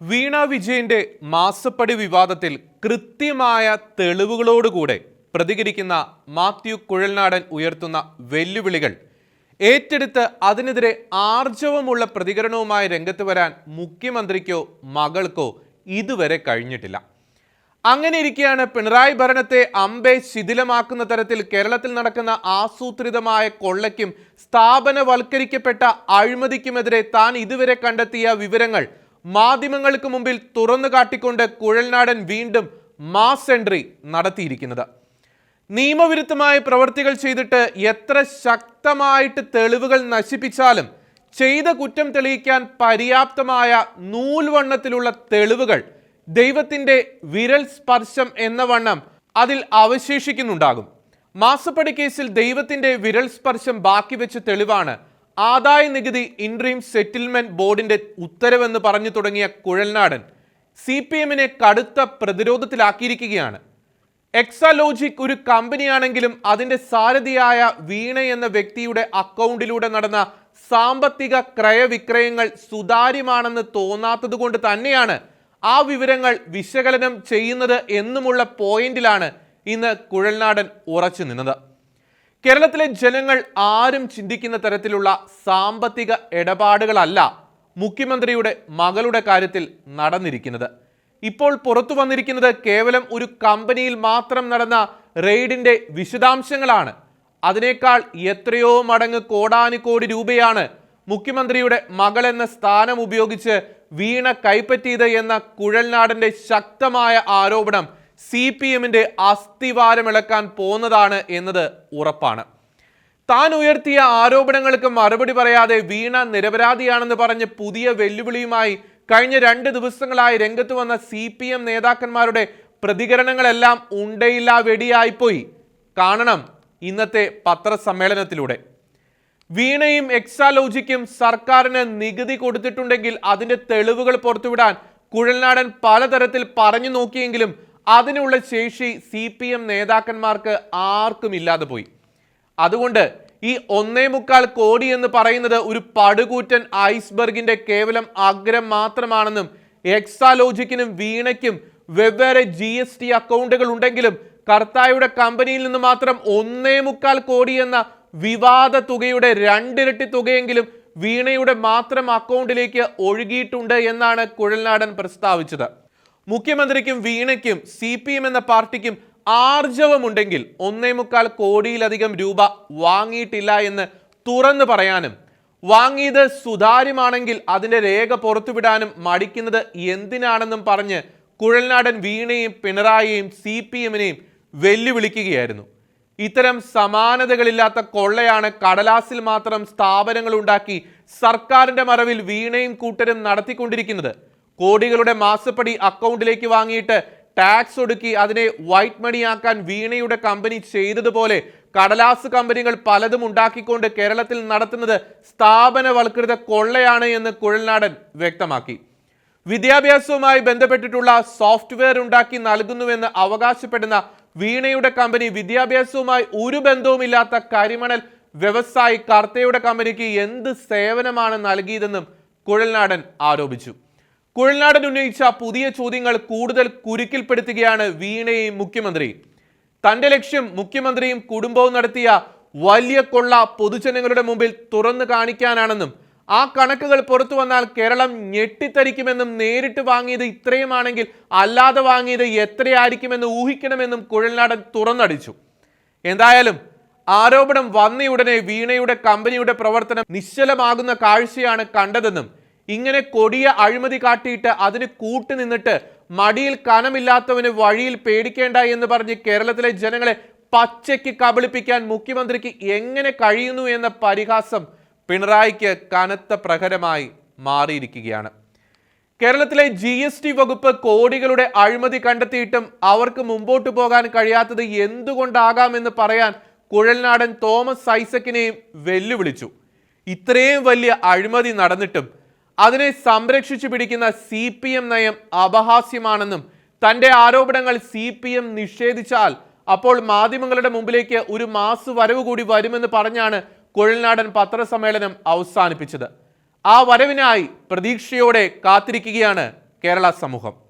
വീണ വിജയന്റെ മാസപ്പടി വിവാദത്തിൽ കൃത്യമായ തെളിവുകളോടുകൂടെ പ്രതികരിക്കുന്ന മാത്യു കുഴൽനാടൻ ഉയർത്തുന്ന വെല്ലുവിളികൾ. ഏറ്റെടുത്ത് അതിനെതിരെ ആർജവമുള്ള പ്രതികരണവുമായി രംഗത്ത് വരാൻ മുഖ്യമന്ത്രിക്കോ മകൾക്കോ ഇതുവരെ കഴിഞ്ഞിട്ടില്ല. അങ്ങനെ ഇരിക്കെയാണ് പിണറായി ഭരണത്തെ അമ്പെ ശിഥിലമാക്കുന്ന തരത്തിൽ കേരളത്തിൽ നടക്കുന്ന ആസൂത്രിതമായ കൊള്ളയ്ക്കും സ്ഥാപനവൽക്കരിക്കപ്പെട്ട അഴിമതിക്കുമെതിരെ താൻ ഇതുവരെ കണ്ടെത്തിയ വിവരങ്ങൾ മാധ്യമങ്ങൾക്ക് മുമ്പിൽ തുറന്നു കാട്ടിക്കൊണ്ട് കുഴൽനാടൻ വീണ്ടും മാസ് എൻട്രി നടത്തിയിരിക്കുന്നത്. നിയമവിരുദ്ധമായ പ്രവർത്തികൾ ചെയ്തിട്ട് എത്ര ശക്തമായിട്ട് തെളിവുകൾ നശിപ്പിച്ചാലും ചെയ്ത കുറ്റം തെളിയിക്കാൻ പര്യാപ്തമായ നൂൽവണ്ണത്തിലുള്ള തെളിവുകൾ ദൈവത്തിന്റെ വിരൽ സ്പർശം എന്ന വണ്ണം അതിൽ അവശേഷിക്കുന്നുണ്ടാകും. മാസപ്പടി കേസിൽ ദൈവത്തിന്റെ വിരൽ സ്പർശം ബാക്കി വെച്ച് തെളിവാണ് ആദായ നികുതി ഇൻട്രീം സെറ്റിൽമെന്റ് ബോർഡിന്റെ ഉത്തരവെന്ന് പറഞ്ഞു തുടങ്ങിയ കുഴൽനാടൻ സി പി എമ്മിനെ കടുത്ത പ്രതിരോധത്തിലാക്കിയിരിക്കുകയാണ്. എക്സാലോജിക് ഒരു കമ്പനിയാണെങ്കിലും അതിന്റെ സാരഥിയായ വീണ എന്ന വ്യക്തിയുടെ അക്കൗണ്ടിലൂടെ നടന്ന സാമ്പത്തിക ക്രയവിക്രയങ്ങൾ സുതാര്യമാണെന്ന് തോന്നാത്തത് കൊണ്ട് തന്നെയാണ് ആ വിവരങ്ങൾ വിശകലനം ചെയ്യുന്നത് എന്നുമുള്ള പോയിന്റിലാണ് ഇന്ന് കുഴൽനാടൻ ഉറച്ചു നിന്നത്. കേരളത്തിലെ ജനങ്ങൾ ആരും ചിന്തിക്കുന്ന തരത്തിലുള്ള സാമ്പത്തിക ഇടപാടുകളല്ല മുഖ്യമന്ത്രിയുടെ മകളുടെ കാര്യത്തിൽ നടന്നിരിക്കുന്നത്. ഇപ്പോൾ പുറത്തു വന്നിരിക്കുന്നത് കേവലം ഒരു കമ്പനിയിൽ മാത്രം നടന്ന റെയ്ഡിന്റെ വിശദാംശങ്ങളാണ്. അതിനേക്കാൾ എത്രയോ മടങ്ങ് കോടാനുകോടി രൂപയാണ് മുഖ്യമന്ത്രിയുടെ മകൾ എന്ന സ്ഥാനം ഉപയോഗിച്ച് വീണ കൈപ്പറ്റിയത് എന്ന കുഴൽനാടന്റെ ശക്തമായ ആരോപണം സി പി എമ്മിന്റെ അസ്ഥിവാരമിളക്കാൻ പോന്നതാണ് എന്നത് ഉറപ്പാണ്. താൻ ഉയർത്തിയ ആരോപണങ്ങൾക്ക് മറുപടി പറയാതെ വീണ നിരപരാധിയാണെന്ന് പറഞ്ഞ് പുതിയ വെല്ലുവിളിയുമായി കഴിഞ്ഞ രണ്ട് ദിവസങ്ങളായി രംഗത്ത് വന്ന സി പി എം നേതാക്കന്മാരുടെ പ്രതികരണങ്ങളെല്ലാം ഉണ്ടയില്ല വെടിയായിപ്പോയി. കാണണം ഇന്നത്തെ പത്രസമ്മേളനത്തിലൂടെ. വീണയും എക്സാലോജിക്കും സർക്കാരിന് നികുതി കൊടുത്തിട്ടുണ്ടെങ്കിൽ അതിന്റെ തെളിവുകൾ പുറത്തുവിടാൻ കുഴൽനാടൻ പലതരത്തിൽ പറഞ്ഞു നോക്കിയെങ്കിലും അതിനുള്ള ശേഷി സി പി എം നേതാക്കന്മാർക്ക് ആർക്കും ഇല്ലാതെ പോയി. അതുകൊണ്ട് ഈ ഒന്നേ മുക്കാൽ കോടി എന്ന് പറയുന്നത് ഒരു പടുകൂറ്റൻ ഐസ്ബർഗിന്റെ കേവലം അഗ്രം മാത്രമാണെന്നും എക്സാലോജിക്കിനും വീണയ്ക്കും വെവ്വേറെ ജി എസ് ടി അക്കൗണ്ടുകൾ ഉണ്ടെങ്കിലും കർത്തായുടെ കമ്പനിയിൽ നിന്ന് മാത്രം ഒന്നേ മുക്കാൽ കോടി എന്ന വിവാദ തുകയുടെ രണ്ടിരട്ടി തുകയെങ്കിലും വീണയുടെ മാത്രം അക്കൗണ്ടിലേക്ക് ഒഴുകിയിട്ടുണ്ട് എന്നാണ് കുഴൽനാടൻ പ്രസ്താവിച്ചത്. മുഖ്യമന്ത്രിക്കും വീണയ്ക്കും സി പി എം എന്ന പാർട്ടിക്കും ആർജവമുണ്ടെങ്കിൽ ഒന്നേ മുക്കാൽ കോടിയിലധികം രൂപ വാങ്ങിയിട്ടില്ല എന്ന് തുറന്നു പറയാനും വാങ്ങിയത് സുതാര്യമാണെങ്കിൽ അതിന്റെ രേഖ പുറത്തുവിടാനും മടിക്കുന്നത് എന്തിനാണെന്നും പറഞ്ഞ് കുഴൽനാടൻ വീണയും പിണറായിയെയും സി പി എമ്മിനെയും വെല്ലുവിളിക്കുകയായിരുന്നു. ഇത്തരം സമാനതകളില്ലാത്ത കൊള്ളയാണ് കടലാസിൽ മാത്രം സ്ഥാപനങ്ങൾ ഉണ്ടാക്കി സർക്കാരിന്റെ മറവിൽ വീണയും കൂട്ടരും നടത്തിക്കൊണ്ടിരിക്കുന്നത്. കോടികളുടെ മാസപ്പടി അക്കൗണ്ടിലേക്ക് വാങ്ങിയിട്ട് ടാക്സ് ഒടുക്കി അതിനെ വൈറ്റ് മണിയാക്കാൻ വീണയുടെ കമ്പനി ചെയ്തതുപോലെ കടലാസ് കമ്പനികൾ പലതും ഉണ്ടാക്കിക്കൊണ്ട് കേരളത്തിൽ നടത്തുന്നത് സ്ഥാപനവൽകൃത കൊള്ളയാണ് എന്ന് കുഴൽനാടൻ വ്യക്തമാക്കി. വിദ്യാഭ്യാസവുമായി ബന്ധപ്പെട്ടിട്ടുള്ള സോഫ്റ്റ്വെയർ ഉണ്ടാക്കി നൽകുന്നുവെന്ന് അവകാശപ്പെടുന്ന വീണയുടെ കമ്പനി വിദ്യാഭ്യാസവുമായി ഒരു ബന്ധവുമില്ലാത്ത കരിമണൽ വ്യവസായി കർത്തയുടെ കമ്പനിക്ക് എന്ത് സേവനമാണ് നൽകിയതെന്നും കുഴൽനാടൻ ആരോപിച്ചു. കുഴൽനാടൻ ഉന്നയിച്ച പുതിയ ചോദ്യങ്ങൾ കൂടുതൽ കുരുക്കിൽപ്പെടുത്തുകയാണ് വീണയും മുഖ്യമന്ത്രി. തന്റെ ലക്ഷ്യം മുഖ്യമന്ത്രിയും കുടുംബവും നടത്തിയ വലിയ കൊള്ള പൊതുജനങ്ങളുടെ മുമ്പിൽ തുറന്നു കാണിക്കാനാണെന്നും ആ കണക്കുകൾ പുറത്തു വന്നാൽ കേരളം ഞെട്ടിത്തരിക്കുമെന്നും നേരിട്ട് വാങ്ങിയത് ഇത്രയുമാണെങ്കിൽ അല്ലാതെ വാങ്ങിയത് എത്രയായിരിക്കുമെന്ന് ഊഹിക്കണമെന്നും കുഴൽനാടൻ തുറന്നടിച്ചു. എന്തായാലും ആരോപണം വന്നയുടനെ വീണയുടെ കമ്പനിയുടെ പ്രവർത്തനം നിശ്ചലമാകുന്ന കാഴ്ചയാണ് കണ്ടതെന്നും ഇങ്ങനെ കൊടിയ അഴിമതി കാട്ടിയിട്ട് അതിന് കൂട്ടുനിന്നിട്ട് മടിയിൽ കനമില്ലാത്തവന് വഴിയിൽ പേടിക്കേണ്ട എന്ന് പറഞ്ഞ് കേരളത്തിലെ ജനങ്ങളെ പച്ചയ്ക്ക് കബളിപ്പിക്കാൻ മുഖ്യമന്ത്രിക്ക് എങ്ങനെ കഴിയുന്നു എന്ന പരിഹാസം പിണറായിക്ക് കനത്ത പ്രഹരമായി മാറിയിരിക്കുകയാണ്. കേരളത്തിലെ ജി എസ് ടി വകുപ്പ് കോടികളുടെ അഴിമതി കണ്ടെത്തിയിട്ടും അവർക്ക് മുമ്പോട്ട് പോകാൻ കഴിയാത്തത് എന്തുകൊണ്ടാകാമെന്ന് പറയാൻ കുഴൽനാടൻ തോമസ് ഐസക്കിനെയും വെല്ലുവിളിച്ചു. ഇത്രയും വലിയ അഴിമതി നടന്നിട്ടും അതിനെ സംരക്ഷിച്ചു പിടിക്കുന്ന സി പി എം നയം അപഹാസ്യമാണെന്നും തന്റെ ആരോപണങ്ങൾ സി പി എം നിഷേധിച്ചാൽ അപ്പോൾ മാധ്യമങ്ങളുടെ മുമ്പിലേക്ക് ഒരു മാസ് വരവ് കൂടി വരുമെന്ന് പറഞ്ഞാണ് കുഴൽനാടൻ പത്രസമ്മേളനം അവസാനിപ്പിച്ചത്. ആ വരവിനായി പ്രതീക്ഷയോടെ കാത്തിരിക്കുകയാണ് കേരള സമൂഹം.